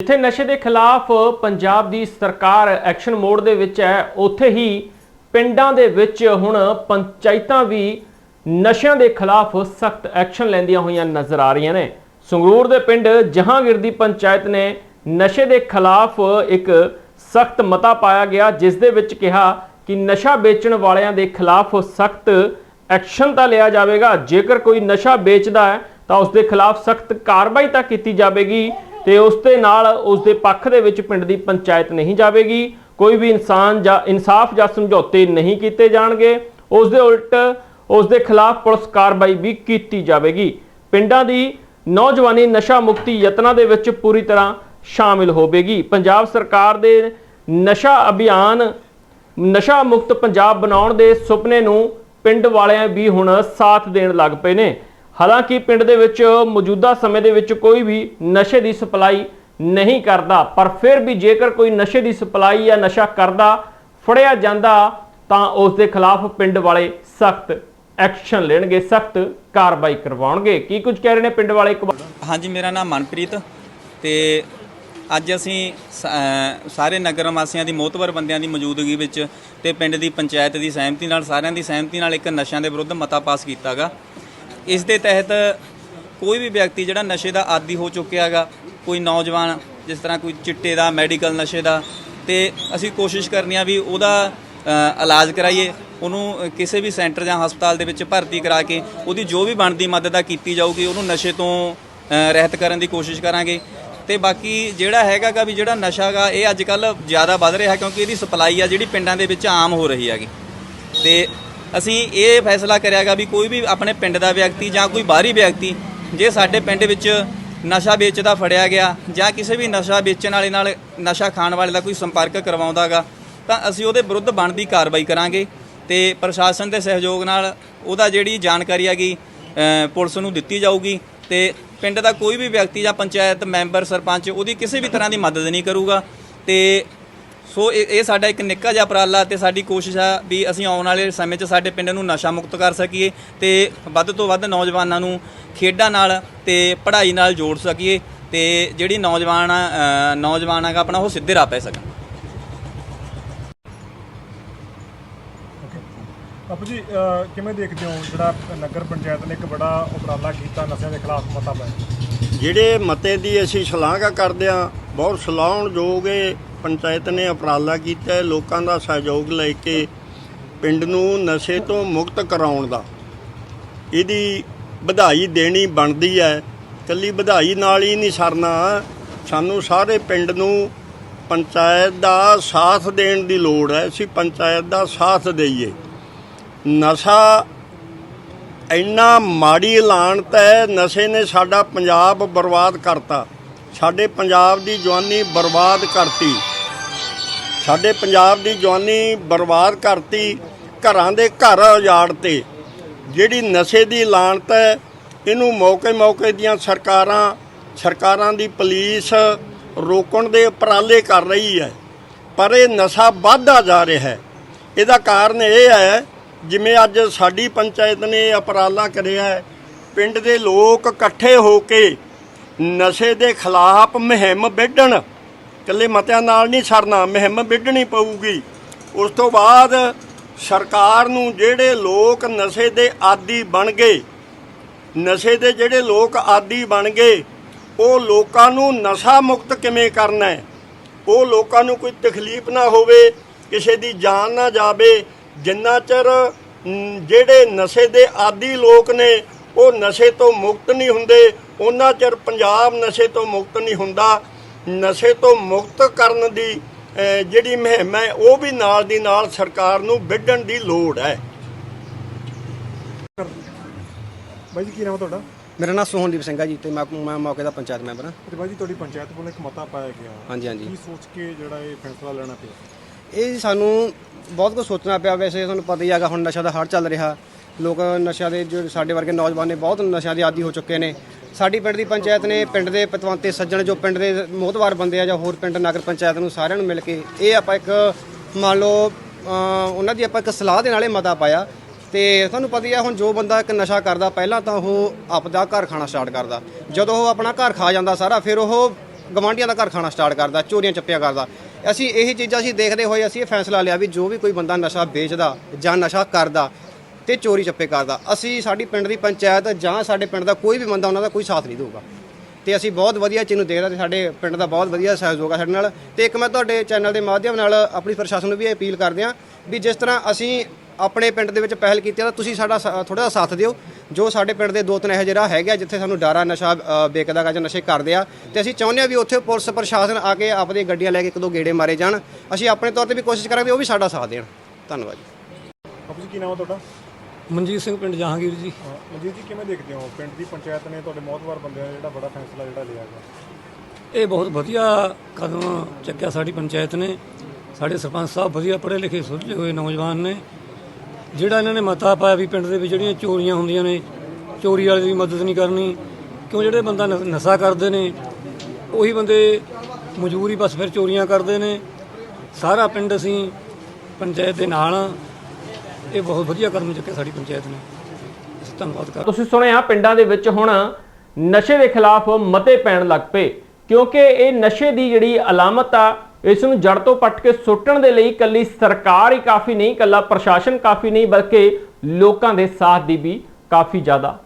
ਜਿੱਥੇ ਨਸ਼ੇ ਦੇ ਖਿਲਾਫ ਪੰਜਾਬ ਦੀ ਸਰਕਾਰ ਐਕਸ਼ਨ ਮੋਡ ਦੇ ਵਿੱਚ ਹੈ, ਉੱਥੇ ਹੀ ਪਿੰਡਾਂ ਦੇ ਵਿੱਚ ਹੁਣ ਪੰਚਾਇਤਾਂ ਵੀ ਨਸ਼ਿਆਂ ਦੇ ਖਿਲਾਫ ਸਖਤ ਐਕਸ਼ਨ ਲੈਂਦੀਆਂ ਹੋਈਆਂ ਨਜ਼ਰ ਆ ਰਹੀਆਂ ਨੇ। ਸੰਗਰੂਰ ਦੇ ਪਿੰਡ ਜਹਾਂਗੀਰ ਦੀ ਪੰਚਾਇਤ ਨੇ ਨਸ਼ੇ ਦੇ ਖਿਲਾਫ ਇੱਕ ਸਖਤ ਮਤਾ ਪਾਇਆ ਗਿਆ, ਜਿਸ ਦੇ ਵਿੱਚ ਕਿਹਾ ਕਿ ਨਸ਼ਾ ਵੇਚਣ ਵਾਲਿਆਂ ਦੇ ਖਿਲਾਫ ਸਖਤ ਐਕਸ਼ਨ ਤਾਂ ਲਿਆ ਜਾਵੇਗਾ। ਜੇਕਰ ਕੋਈ ਨਸ਼ਾ ਵੇਚਦਾ ਹੈ, ਤਾਂ ਉਸ ਦੇ ਖਿਲਾਫ ਸਖਤ ਕਾਰਵਾਈ ਤਾਂ ਕੀਤੀ ਜਾਵੇਗੀ। ਤੇ ਉਸ ਦੇ ਨਾਲ ਉਸ ਦੇ ਪੱਖ ਦੇ ਵਿੱਚ ਪਿੰਡ ਦੀ ਪੰਚਾਇਤ ਨਹੀਂ ਜਾਵੇਗੀ, ਕੋਈ ਵੀ ਇਨਸਾਨ ਜਾਂ ਇਨਸਾਫ ਜਾਂ ਸਮਝੌਤੇ ਨਹੀਂ ਕੀਤੇ ਜਾਣਗੇ, ਉਸ ਦੇ ਉਲਟ ਉਸ ਦੇ ਖਿਲਾਫ ਪੁਲਿਸ ਕਾਰਵਾਈ ਵੀ ਕੀਤੀ ਜਾਵੇਗੀ। ਪਿੰਡਾਂ ਦੀ ਨੌਜਵਾਨੀ ਨਸ਼ਾ ਮੁਕਤੀ ਯਤਨਾਂ ਦੇ ਵਿੱਚ ਪੂਰੀ ਤਰ੍ਹਾਂ ਸ਼ਾਮਿਲ ਹੋਵੇਗੀ। ਪੰਜਾਬ ਸਰਕਾਰ ਦੇ ਨਸ਼ਾ ਅਭਿਆਨ, ਨਸ਼ਾ ਮੁਕਤ ਪੰਜਾਬ ਬਣਾਉਣ ਦੇ ਸੁਪਨੇ ਨੂੰ ਪਿੰਡ ਵਾਲਿਆਂ ਵੀ ਹੁਣ ਸਾਥ ਦੇਣ ਲੱਗ ਪਏ ਨੇ। ਹਾਲਾਂਕਿ ਪਿੰਡ ਦੇ ਵਿੱਚ ਮੌਜੂਦਾ ਸਮੇਂ ਦੇ ਵਿੱਚ ਕੋਈ ਵੀ ਨਸ਼ੇ ਦੀ ਸਪਲਾਈ ਨਹੀਂ ਕਰਦਾ, ਪਰ ਫਿਰ ਵੀ ਜੇਕਰ ਕੋਈ ਨਸ਼ੇ ਦੀ ਸਪਲਾਈ ਜਾਂ ਨਸ਼ਾ ਕਰਦਾ, ਫੜਿਆ ਜਾਂਦਾ, ਤਾਂ ਉਸ ਦੇ ਖਿਲਾਫ ਪਿੰਡ ਵਾਲੇ ਸਖਤ ਐਕਸ਼ਨ ਲੈਣਗੇ, ਸਖਤ ਕਾਰਵਾਈ ਕਰਵਾਉਣਗੇ। ਕੀ ਕੁਝ ਕਹਿ ਰਹੇ ਨੇ ਪਿੰਡ ਵਾਲੇ ਇੱਕ ਹਾਂਜੀ, ਮੇਰਾ ਨਾਮ ਮਨਪ੍ਰੀਤ ਤੇ ਅੱਜ ਅਸੀਂ ਸਾਰੇ ਨਗਰ ਵਾਸੀਆਂ ਦੀ ਮੋਤਬਰ ਬੰਦਿਆਂ ਦੀ ਮੌਜੂਦਗੀ ਵਿੱਚ ਤੇ ਪਿੰਡ ਦੀ ਪੰਚਾਇਤ ਦੀ ਸਹਿਮਤੀ ਨਾਲ, ਸਾਰਿਆਂ ਦੀ ਸਹਿਮਤੀ ਨਾਲ ਇੱਕ ਨਸ਼ਿਆਂ ਦੇ ਵਿਰੁੱਧ ਮਤਾ ਪਾਸ ਕੀਤਾਗਾ। ਇਸ ਦੇ ਤਹਿਤ ਕੋਈ ਵੀ ਵਿਅਕਤੀ ਜਿਹੜਾ ਨਸ਼ੇ ਦਾ ਆਦੀ ਹੋ ਚੁੱਕਿਆ ਚੁੱਕਿਆਗਾ ਕੋਈ ਨੌਜਵਾਨ, ਜਿਸ ਤਰ੍ਹਾਂ ਕੋਈ ਚਿੱਟੇ ਦਾ, ਮੈਡੀਕਲ ਨਸ਼ੇ ਦਾ, ਤੇ ਅਸੀਂ ਕੋਸ਼ਿਸ਼ ਕਰਨੀ ਆ ਵੀ ਉਹਦਾ ਇਲਾਜ ਕਰਾਈਏ, ਉਹਨੂੰ ਕਿਸੇ ਵੀ ਸੈਂਟਰ ਜਾਂ ਹਸਪਤਾਲ ਦੇ ਵਿੱਚ ਭਰਤੀ ਕਰਾ ਕੇ ਉਹਦੀ ਜੋ ਵੀ ਬਣਦੀ ਮਦਦ ਆ ਕੀਤੀ ਜਾਊਗੀ, ਉਹਨੂੰ ਨਸ਼ੇ ਤੋਂ ਰਹਿਤ ਕਰਨ ਦੀ ਕੋਸ਼ਿਸ਼ ਕਰਾਂਗੇ। ਤੇ ਬਾਕੀ ਜਿਹੜਾ ਹੈਗਾਗਾ ਵੀ ਜਿਹੜਾ ਨਸ਼ਾਗਾ ਇਹ ਅੱਜ ਕੱਲ ਜ਼ਿਆਦਾ ਵੱਧ ਰਿਹਾ ਕਿਉਂਕਿ ਇਹਦੀ ਸਪਲਾਈ ਆ ਜਿਹੜੀ ਪਿੰਡਾਂ ਦੇ ਵਿੱਚ ਆਮ ਹੋ ਰਹੀ ਹੈਗੀ। ਤੇ ਅਸੀਂ ਇਹ ਫੈਸਲਾ ਕਰਿਆਗਾ ਵੀ ਕੋਈ ਵੀ ਆਪਣੇ ਪਿੰਡ ਦਾ ਵਿਅਕਤੀ ਜਾਂ ਕੋਈ ਬਾਹਰੀ ਵਿਅਕਤੀ, ਜੇ ਸਾਡੇ ਪਿੰਡ ਵਿੱਚ ਨਸ਼ਾ ਵੇਚਦਾ ਫੜਿਆ ਗਿਆ ਜਾਂ ਕਿਸੇ ਵੀ ਨਸ਼ਾ ਵੇਚਣ ਵਾਲੇ ਨਾਲ ਨਸ਼ਾ ਖਾਣ ਵਾਲੇ ਦਾ ਕੋਈ ਸੰਪਰਕ ਕਰਵਾਉਂਦਾਗਾ ਤਾਂ ਅਸੀਂ ਉਹਦੇ ਵਿਰੁੱਧ ਬਣਦੀ ਕਾਰਵਾਈ ਕਰਾਂਗੇ ਤੇ ਪ੍ਰਸ਼ਾਸਨ ਦੇ ਸਹਿਯੋਗ ਨਾਲ ਉਹਦਾ ਜਿਹੜੀ ਜਾਣਕਾਰੀ ਹੈਗੀ ਪੁਲਿਸ ਨੂੰ ਦਿੱਤੀ ਜਾਊਗੀ ਤੇ ਪਿੰਡ ਦਾ ਕੋਈ ਵੀ ਵਿਅਕਤੀ ਜਾਂ ਪੰਚਾਇਤ ਮੈਂਬਰ, ਸਰਪੰਚ ਉਹਦੀ ਕਿਸੇ ਵੀ ਤਰ੍ਹਾਂ ਦੀ ਮਦਦ ਨਹੀਂ ਕਰੂਗਾ ਤੇ ਸੋ ਇਹ ਇਹ ਸਾਡਾ ਇੱਕ ਨਿੱਕਾ ਜਿਹਾ ਉਪਰਾਲਾ ਤੇ ਸਾਡੀ ਕੋਸ਼ਿਸ਼ ਆ ਵੀ ਅਸੀਂ ਆਉਣ ਵਾਲੇ ਸਮੇਂ 'ਚ ਸਾਡੇ ਪਿੰਡ ਨੂੰ ਨਸ਼ਾ ਮੁਕਤ ਕਰ ਸਕੀਏ ਤੇ ਵੱਧ ਤੋਂ ਵੱਧ ਨੌਜਵਾਨਾਂ ਨੂੰ ਖੇਡਾਂ ਨਾਲ ਤੇ ਪੜ੍ਹਾਈ ਨਾਲ ਜੋੜ ਸਕੀਏ ਤੇ ਜਿਹੜੀ ਨੌਜਵਾਨ ਆ, ਨੌਜਵਾਨ ਹੈਗਾ ਆਪਣਾ ਉਹ ਸਿੱਧੇ ਰਾਹ ਪੈ ਸਕਣ। ਬਾਪੂ ਜੀ ਕਿਵੇਂ ਦੇਖਦੇ ਹੋ ਜਿਹੜਾ ਨਗਰ ਪੰਚਾਇਤ ਨੇ ਇੱਕ ਬੜਾ ਉਪਰਾਲਾ ਕੀਤਾ ਨਸ਼ਿਆਂ ਦੇ ਖਿਲਾਫ ਮਤਾ ਪਾਇਆ? ਜਿਹੜੇ ਮਤੇ ਦੀ ਅਸੀਂ ਸ਼ਲਾਘਾ ਕਰਦੇ ਹਾਂ ਬਹੁਤ ਸਲਾਹੁਣਯੋਗ ਇਹ ਪੰਚਾਇਤ ਨੇ ਉਪਰਾਲਾ ਕੀਤਾ ਹੈ ਲੋਕਾਂ ਦਾ ਸਹਿਯੋਗ ਲੈ ਕੇ ਪਿੰਡ ਨੂੰ ਨਸ਼ੇ ਤੋਂ ਮੁਕਤ ਕਰਾਉਣ ਦਾ। ਇਹਦੀ ਵਧਾਈ ਦੇਣੀ ਬਣਦੀ ਹੈ। ਕੱਲੀ ਵਧਾਈ ਨਾਲ ਹੀ ਨਹੀਂ ਸਰਨਾ। ਸਾਨੂੰ ਸਾਰੇ ਪਿੰਡ ਨੂੰ ਪੰਚਾਇਤ ਦਾ ਸਾਥ ਦੇਣ ਦੀ ਲੋੜ ਹੈ। ਅਸੀਂ ਪੰਚਾਇਤ ਦਾ ਸਾਥ ਦੇਈਏ। ਨਸ਼ਾ ਇੰਨਾ ਮਾੜੀ ਐਲਾਨਤ ਹੈ, ਨਸ਼ੇ ਨੇ ਸਾਡਾ ਪੰਜਾਬ ਬਰਬਾਦ ਕਰਤਾ। ਸਾਡੇ ਪੰਜਾਬ ਦੀ ਜਵਾਨੀ ਬਰਬਾਦ ਕਰਤੀ। ਸਾਡੇ ਪੰਜਾਬ ਦੀ ਜਵਾਨੀ ਬਰਬਾਦ ਕਰਤੀ ਘਰਾਂ ਦੇ ਘਰ ਉਜਾੜਤੇ ਜਿਹੜੀ ਨਸ਼ੇ ਦੀ ਲਾਣਤ ਹੈ, ਇਹਨੂੰ ਮੌਕੇ-ਮੌਕੇ ਦੀਆਂ ਸਰਕਾਰਾਂ ਸਰਕਾਰਾਂ ਦੀ ਪੁਲਿਸ ਰੋਕਣ ਦੇ ਉਪਰਾਲੇ ਕਰ ਰਹੀ ਹੈ। ਪਰ ਇਹ ਨਸ਼ਾ ਵੱਧਦਾ ਜਾ ਰਿਹਾ ਹੈ। ਇਹਦਾ ਕਾਰਨ ਇਹ ਹੈ, ਜਿਵੇਂ ਅੱਜ ਸਾਡੀ ਪੰਚਾਇਤ ਨੇ ਇਹ ਉਪਰਾਲਾ ਕਰਿਆ ਪਿੰਡ ਦੇ ਲੋਕ ਇਕੱਠੇ ਹੋ ਕੇ ਨਸ਼ੇ ਦੇ ਖਿਲਾਫ ਮੁਹਿੰਮ ਵਿੱਢਣ। ਇਕੱਲੇ ਮਤਿਆਂ ਨਾਲ ਨਹੀਂ ਸਰਨਾ, ਮੁਹਿੰਮ ਵਿੱਢਣੀ ਪਊਗੀ। ਉਸ ਤੋਂ ਬਾਅਦ ਸਰਕਾਰ ਨੂੰ ਜਿਹੜੇ ਲੋਕ ਨਸ਼ੇ ਦੇ ਆਦੀ ਬਣ ਗਏ, ਨਸ਼ੇ ਦੇ ਜਿਹੜੇ ਲੋਕ ਆਦੀ ਬਣ ਗਏ, ਉਹ ਲੋਕਾਂ ਨੂੰ ਨਸ਼ਾ ਮੁਕਤ ਕਿਵੇਂ ਕਰਨਾ ਹੈ? ਉਹ ਲੋਕਾਂ ਨੂੰ ਕੋਈ ਤਕਲੀਫ ਨਾ ਹੋਵੇ, ਕਿਸੇ ਦੀ ਜਾਨ ਨਾ ਜਾਵੇ, ਜਿੰਨਾ ਚਿਰ ਜਿਹੜੇ ਨਸ਼ੇ ਦੇ ਆਦੀ ਲੋਕ ਨੇ, ਉਹ ਨਸ਼ੇ ਤੋਂ ਮੁਕਤ ਨਹੀਂ ਹੁੰਦੇ, ਉਹਨਾਂ ਚਿਰ ਪੰਜਾਬ ਨਸ਼ੇ ਤੋਂ ਮੁਕਤ ਨਹੀਂ ਹੁੰਦਾ। ਨਸ਼ੇ ਤੋਂ ਮੁਕਤ ਕਰਨ ਦੀ ਜਿਹੜੀ ਮੁਹਿੰਮ ਹੈ ਉਹ ਵੀ ਨਾਲ ਦੀ ਨਾਲ ਸਰਕਾਰ ਨੂੰ ਵਿੱਢਣ ਦੀ ਲੋੜ ਹੈ। ਬਾਈ ਜੀ ਕੀ ਨਾਮ ਹੈ ਤੁਹਾਡਾ? ਮੇਰਾ ਨਾਮ ਸੋਹਨਦੀਪ ਸਿੰਘ ਹੈ ਜੀ ਤੇ ਮੈਂ ਮੈਂ ਮੌਕੇ ਦਾ ਪੰਚਾਇਤ ਮੈਂਬਰ ਹਾਂ। ਤੇ ਬਾਈ ਜੀ ਤੁਹਾਡੀ ਪੰਚਾਇਤ ਵੱਲੋਂ ਇੱਕ ਮਤਾ ਪਾਇਆ ਗਿਆ। ਹਾਂਜੀ ਹਾਂਜੀ। ਕੀ ਸੋਚ ਕੇ ਜਿਹੜਾ ਇਹ ਫੈਸਲਾ ਲੈਣਾ ਪਿਆ? ਇਹ ਜੀ ਸਾਨੂੰ ਬਹੁਤ ਕੁਝ ਸੋਚਣਾ ਪਿਆ। ਵੈਸੇ ਤੁਹਾਨੂੰ ਪਤਾ ਹੀ ਹੈਗਾ ਹੁਣ ਨਸ਼ਾ ਦਾ ਹੜ ਚੱਲ ਰਿਹਾ। ਲੋਕ ਨਸ਼ਿਆਂ ਦੇ ਜੋ ਸਾਡੇ ਵਰਗੇ ਨੌਜਵਾਨ ਨੇ ਬਹੁਤ ਨਸ਼ਿਆਂ ਦੇ ਆਦੀ ਹੋ ਚੁੱਕੇ ਨੇ। ਸਾਡੀ ਪਿੰਡ ਦੀ ਪੰਚਾਇਤ ਨੇ ਪਿੰਡ ਦੇ ਪਤਵੰਤੇ ਸੱਜਣ, ਜੋ ਪਿੰਡ ਦੇ ਮੋਹਤਵਾਰ ਬੰਦੇ ਆ ਜਾਂ ਹੋਰ ਪਿੰਡ ਨਗਰ ਪੰਚਾਇਤ ਨੂੰ ਸਾਰਿਆਂ ਨੂੰ ਮਿਲ ਕੇ ਇਹ ਆਪਾਂ ਇੱਕ, ਮੰਨ ਲਓ ਉਹਨਾਂ ਦੀ ਆਪਾਂ ਇੱਕ ਸਲਾਹ ਦੇ ਨਾਲੇ ਮਤਾ ਪਾਇਆ। ਤੇ ਤੁਹਾਨੂੰ ਪਤਾ ਹੀ ਆ, ਹੁਣ ਜੋ ਬੰਦਾ ਇੱਕ ਨਸ਼ਾ ਕਰਦਾ, ਪਹਿਲਾਂ ਤਾਂ ਉਹ ਆਪਦਾ ਘਰ ਖਾਣਾ ਸਟਾਰਟ ਕਰਦਾ। ਜਦੋਂ ਉਹ ਆਪਣਾ ਘਰ ਖਾ ਜਾਂਦਾ ਸਾਰਾ, ਫਿਰ ਉਹ ਗਵਾਂਢੀਆਂ ਦਾ ਘਰ ਖਾਣਾ ਸਟਾਰਟ ਕਰਦਾ, ਚੋਰੀਆਂ ਚੱਪੀਆਂ ਕਰਦਾ। ਅਸੀਂ ਇਹ ਚੀਜ਼ਾਂ ਅਸੀਂ ਦੇਖਦੇ ਹੋਏ ਅਸੀਂ ਇਹ ਫੈਸਲਾ ਲਿਆ ਵੀ ਜੋ ਵੀ ਕੋਈ ਬੰਦਾ ਨਸ਼ਾ ਵੇਚਦਾ ਜਾਂ ਨਸ਼ਾ ਕਰਦਾ ਤੇ ਚੋਰੀ ਚੱਪੇ ਕਰਦਾ ਅਸੀਂ ਸਾਡੀ ਪਿੰਡ ਦੀ ਪੰਚਾਇਤ ਜਾਂ ਸਾਡੇ ਪਿੰਡ ਦਾ ਕੋਈ ਵੀ ਬੰਦਾ ਉਹਨਾਂ ਦਾ ਕੋਈ ਸਾਥ ਨਹੀਂ ਦੇਊਗਾ। ਤੇ ਅਸੀਂ ਬਹੁਤ ਵਧੀਆ ਚੀਜ਼ ਨੂੰ ਦੇਖਦੇ ਤੇ ਸਾਡੇ ਪਿੰਡ ਦਾ ਬਹੁਤ ਵਧੀਆ ਸਹਿਯੋਗ ਆ ਸਾਡੇ ਨਾਲ। ਤੇ ਇੱਕ ਮੈਂ ਤੁਹਾਡੇ ਚੈਨਲ ਦੇ ਮਾਧਿਅਮ ਨਾਲ ਆਪਣੀ ਪ੍ਰਸ਼ਾਸਨ ਨੂੰ ਵੀ ਇਹ ਅਪੀਲ ਕਰਦੇ ਹਾਂ ਵੀ ਜਿਸ ਤਰ੍ਹਾਂ ਅਸੀਂ ਆਪਣੇ ਪਿੰਡ ਦੇ ਵਿੱਚ ਪਹਿਲ ਕੀਤੀ ਤਾਂ ਤੁਸੀਂ ਸਾਡਾ ਥੋੜਾ ਜਿਹਾ ਸਾਥ ਦਿਓ। ਜੋ ਸਾਡੇ ਪਿੰਡ ਦੇ ਦੋ ਤਿੰਨ ਇਹੋ ਜਿਹੇ ਰਾਹ ਹੈਗੇ ਆ ਜਿੱਥੇ ਸਾਨੂੰ ਡਾਰਾ ਨਸ਼ਾ ਅ, ਵੇਚਦਾ ਗਾ ਜਾਂ ਨਸ਼ੇ ਕਰਦੇ ਆ ਤੇ ਅਸੀਂ ਚਾਹੁੰਦੇ ਆ ਵੀ ਉੱਥੇ ਪੁਲਿਸ ਪ੍ਰਸ਼ਾਸਨ ਆ ਕੇ ਆਪਣੀਆਂ ਗੱਡੀਆਂ ਲੈ ਕੇ ਇੱਕ ਦੋ ਗੇੜੇ ਮਾਰੇ ਜਾਣ। ਅਸੀਂ ਆਪਣੇ ਤੌਰ ਤੇ ਵੀ ਕੋਸ਼ਿਸ਼ ਕਰਾਂਗੇ ਉਹ ਵੀ ਸਾਡਾ ਸਾਥ ਦੇਣ। ਧੰਨਵਾਦ ਜੀ। ਬਾਪੂ ਕੀ ਨਾਮ ਹੈ ਤੁਹਾਡਾ? ਮਨਜੀਤ ਸਿੰਘ ਪਿੰਡ ਜਹਾਂਗੀਰ ਜੀ। ਮਨਜੀਤ ਜੀ ਕਿਵੇਂ ਦੇਖਦੇ ਹੋ? ਪਿੰਡ ਦੀ ਪੰਚਾਇਤ ਨੇ ਤੁਹਾਡੇ ਮੌਤਵਾਰ ਬੰਦਿਆਂ ਦਾ ਜਿਹੜਾ ਬੜਾ ਫੈਸਲਾ ਜਿਹੜਾ ਲਿਆ ਗਿਆ ਇਹ ਬਹੁਤ ਵਧੀਆ ਕਦਮ ਚੱਕਿਆ ਸਾਡੀ ਪੰਚਾਇਤ ਨੇ। ਸਾਡੇ ਸਰਪੰਚ ਸਾਹਿਬ ਵਧੀਆ ਪੜ੍ਹੇ ਲਿਖੇ ਸੁਲਝੇ ਹੋਏ ਨੌਜਵਾਨ ਨੇ। ਜਿਹੜਾ ਇਹਨਾਂ ਨੇ ਮਤਾ ਪਾਇਆ ਵੀ ਪਿੰਡ ਦੇ ਵਿੱਚ ਜਿਹੜੀਆਂ ਚੋਰੀਆਂ ਹੁੰਦੀਆਂ ਨੇ ਚੋਰੀ ਵਾਲੇ ਦੀ ਮਦਦ ਨਹੀਂ ਕਰਨੀ ਕਿਉਂ ਜਿਹੜੇ ਬੰਦਾ ਨ- ਨਸ਼ਾ ਕਰਦੇ ਨੇ ਉਹੀ ਬੰਦੇ ਮਜ਼ਦੂਰੀ ਬਸ ਫਿਰ ਚੋਰੀਆਂ ਕਰਦੇ ਨੇ। ਸਾਰਾ ਪਿੰਡ ਅਸੀਂ ਪੰਚਾਇਤ ਦੇ ਨਾਲ ਹਾਂ। ਇਹ ਬਹੁਤ ਵਧੀਆ ਕਦਮ ਚੱਕਿਆ ਸਾਡੀ ਪੰਚਾਇਤ ਨੇ। ਅਸੀਂ ਧੰਨਵਾਦ ਕਰ ਤੁਸੀਂ ਸੁਣਿਆ ਪਿੰਡਾਂ ਦੇ ਵਿੱਚ ਹੁਣ ਨਸ਼ੇ ਦੇ ਖਿਲਾਫ ਮਤੇ ਪੈਣ ਲੱਗ ਪਏ, ਕਿਉਂਕਿ ਇਹ ਨਸ਼ੇ ਦੀ ਜਿਹੜੀ ਅਲਾਮਤ ਆ, ਇਸ ਨੂੰ ਜੜ ਤੋਂ ਪੱਟ ਕੇ ਸੁੱਟਣ ਦੇ ਲਈ ਕੱਲੀ ਸਰਕਾਰ ਹੀ ਕਾਫੀ ਨਹੀਂ ਕੱਲਾ ਪ੍ਰਸ਼ਾਸਨ ਕਾਫੀ ਨਹੀਂ, ਬਲਕਿ ਲੋਕਾਂ ਦੇ ਸਾਥ ਦੀ ਵੀ ਕਾਫੀ ਜ਼ਿਆਦਾ